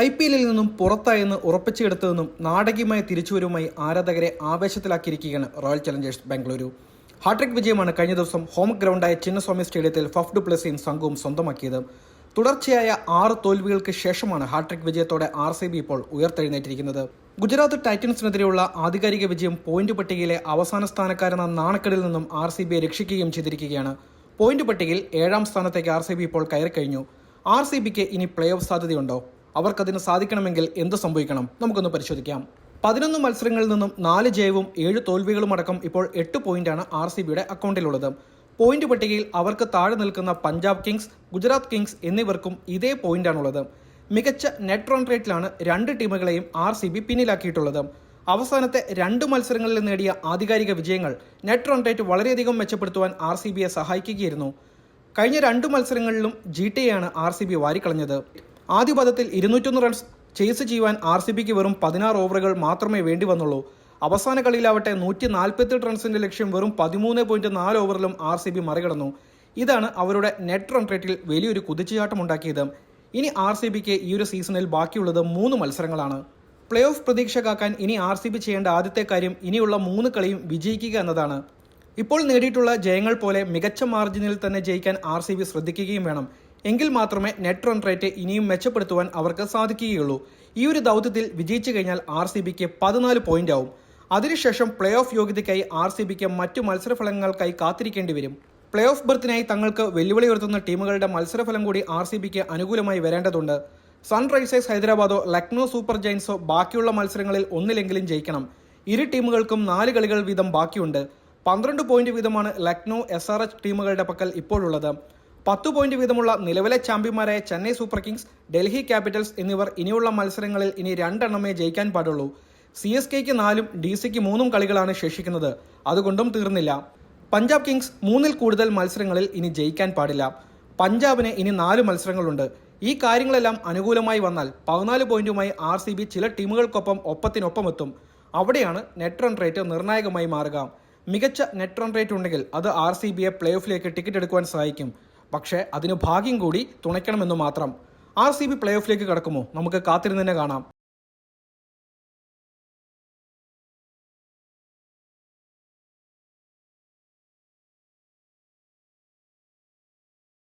I P എല്ലിൽ നിന്നും പുറത്തായെന്ന് ഉറപ്പിച്ചെടുത്തതെന്നും നാടകീയമായ തിരിച്ചുവരവുമായി ആരാധകരെ ആവേശത്തിലാക്കിയിരിക്കുകയാണ് royal challengers Bengaluru hat trick വിജയമാണ് കഴിഞ്ഞ ദിവസം ഹോം ഗ്രൗണ്ടായ ചിന്നസ്വാമി സ്റ്റേഡിയത്തിൽ ഫഫ് ഡു പ്ലസിയും സംഘവും സ്വന്തമാക്കിയത്. തുടർച്ചയായ ആറ് തോൽവികൾക്ക് ശേഷമാണ് ഹാട്രിക് വിജയത്തോടെ ആർ സി ബി ഇപ്പോൾ ഉയർത്തെഴുന്നേറ്റിരിക്കുന്നത്. ഗുജറാത്ത് ടൈറ്റൻസിനെതിരെയുള്ള ആധികാരിക വിജയം പോയിന്റ് പട്ടികയിലെ അവസാന സ്ഥാനക്കാരെന്ന നാണക്കെടിൽ നിന്നും ആർ സി ബിയെ രക്ഷിക്കുകയും ചെയ്തിരിക്കുകയാണ്. പോയിന്റ് പട്ടികയിൽ ഏഴാം സ്ഥാനത്തേക്ക് ആർ സി ബി ഇപ്പോൾ കയറിക്കഴിഞ്ഞു. ആർ സി ബിക്ക് ഇനി പ്ലേ ഓഫ് സാധ്യതയുണ്ടോ? അവർക്കതിന് സാധിക്കണമെങ്കിൽ എന്ത് സംഭവിക്കണം? നമുക്കൊന്ന് പരിശോധിക്കാം. പതിനൊന്ന് മത്സരങ്ങളിൽ നിന്നും നാല് ജയവും ഏഴ് തോൽവികളും അടക്കം ഇപ്പോൾ എട്ട് പോയിന്റാണ് ആർ സി ബിയുടെ അക്കൗണ്ടിലുള്ളത്. പോയിന്റ് പട്ടികയിൽ അവർക്ക് താഴെ നിൽക്കുന്ന പഞ്ചാബ് കിങ്സ് ഗുജറാത്ത് കിങ്സ് എന്നിവർക്കും ഇതേ പോയിന്റാണുള്ളത്. മികച്ച നെറ്റ് റൺ റേറ്റിലാണ് രണ്ട് ടീമുകളെയും ആർ സി ബി പിന്നിലാക്കിയിട്ടുള്ളത്. അവസാനത്തെ രണ്ട് മത്സരങ്ങളിൽ നേടിയ ആധികാരിക വിജയങ്ങൾ നെറ്റ് റൺ റേറ്റ് വളരെയധികം മെച്ചപ്പെടുത്തുവാൻ ആർ സി ബിയെ സഹായിക്കുകയായിരുന്നു. കഴിഞ്ഞ രണ്ട് മത്സരങ്ങളിലും ജി ടി ആണ് ആർ സി ബി വാരിക്കളഞ്ഞത്. ആദ്യ പദത്തിൽ ഇരുന്നൂറ്റൊന്ന് റൺസ് ചേസ് ചെയ്യുവാൻ ആർ സി ബിക്ക് വെറും പതിനാറ് ഓവറുകൾ മാത്രമേ വേണ്ടി വന്നുള്ളൂ. അവസാന കളിയിലാവട്ടെ നൂറ്റി നാൽപ്പത്തെട്ട് റൺസിന്റെ ലക്ഷ്യം വെറും പതിമൂന്ന് പോയിന്റ് നാല് ഓവറിലും ആർ സി ബി മറികടന്നു. ഇതാണ് അവരുടെ നെറ്റ് റൺ റേറ്റിൽ വലിയൊരു കുതിച്ചുചാട്ടമുണ്ടാക്കിയത് ഇനി ആർ സി ബിക്ക് ഈ ഒരു സീസണിൽ ബാക്കിയുള്ളത് മൂന്ന് മത്സരങ്ങളാണ്. പ്ലേ ഓഫ് പ്രതീക്ഷ കാക്കാൻ ഇനി ആർ സി ബി ചെയ്യേണ്ട ആദ്യത്തെ കാര്യം ഇനിയുള്ള മൂന്ന് കളിയും വിജയിക്കുക എന്നതാണ്. ഇപ്പോൾ നേടിയിട്ടുള്ള ജയങ്ങൾ പോലെ മികച്ച മാർജിനിൽ തന്നെ ജയിക്കാൻ ആർ സി ബി ശ്രദ്ധിക്കുകയും വേണം. എങ്കിൽ മാത്രമേ നെറ്റ് റൺ റേറ്റ് ഇനിയും മെച്ചപ്പെടുത്തുവാൻ അവർക്ക് സാധിക്കുകയുള്ളൂ. ഈ ഒരു ദൗത്യത്തിൽ വിജയിച്ചു കഴിഞ്ഞാൽ ആർ സി ബിക്ക് പതിനാല് പോയിന്റ് ആവും. അതിനുശേഷം പ്ലേ ഓഫ് യോഗ്യതയ്ക്കായി ആർ സി ബിക്ക് മറ്റു മത്സരഫലങ്ങൾക്കായി കാത്തിരിക്കേണ്ടി വരും. പ്ലേ ഓഫ് ബർത്തിനായി തങ്ങൾക്ക് വെല്ലുവിളി ഉയർത്തുന്ന ടീമുകളുടെ മത്സരഫലം കൂടി ആർ സി ബിക്ക് അനുകൂലമായി വരേണ്ടതുണ്ട്. സൺറൈസേഴ്സ് ഹൈദരാബാദോ ലക്നോ സൂപ്പർ ജയൻസോ ബാക്കിയുള്ള മത്സരങ്ങളിൽ ഒന്നിലെങ്കിലും ജയിക്കണം. ഇരു ടീമുകൾക്കും നാല് കളികൾ വീതം ബാക്കിയുണ്ട്. പന്ത്രണ്ട് പോയിന്റ് വീതമാണ് ലക്നോ എസ് ടീമുകളുടെ പക്കൽ ഇപ്പോഴുള്ളത്. പത്ത് പോയിന്റ് വീതമുള്ള നിലവിലെ ചാമ്പ്യന്മാരായ Chennai super kings Delhi capitals എന്നിവർ ഇനിയുള്ള മത്സരങ്ങളിൽ ഇനി രണ്ടെണ്ണമേ ജയിക്കാൻ പാടുള്ളൂ. സി എസ് കെക്ക് നാലും ഡി സിക്ക് മൂന്നും കളികളാണ് ശേഷിക്കുന്നത്. അതുകൊണ്ടും തീർന്നില്ല. പഞ്ചാബ് കിങ്സ് മൂന്നിൽ കൂടുതൽ മത്സരങ്ങളിൽ ഇനി ജയിക്കാൻ പാടില്ല. പഞ്ചാബിന് ഇനി നാല് മത്സരങ്ങളുണ്ട്. ഈ കാര്യങ്ങളെല്ലാം അനുകൂലമായി വന്നാൽ പതിനാല് പോയിന്റുമായി ആർ സി ബി ചില ടീമുകൾക്കൊപ്പം ഒപ്പത്തിനൊപ്പം എത്തും. അവിടെയാണ് നെറ്റ് റൺ റേറ്റ് നിർണായകമായി മാറുക. മികച്ച നെറ്റ് റൺ റേറ്റ് ഉണ്ടെങ്കിൽ അത് ആർ സി ബിയെ പ്ലേ ഓഫിലേക്ക് ടിക്കറ്റ് എടുക്കുവാൻ സഹായിക്കും. പക്ഷേ അതിന് ഭാഗ്യം കൂടി തുണയ്ക്കണമെന്ന് മാത്രം. ആർ സി ബി പ്ലേ ഓഫിലേക്ക് കടക്കുമോ? നമുക്ക് കാത്തിരുന്ന് തന്നെ കാണാം.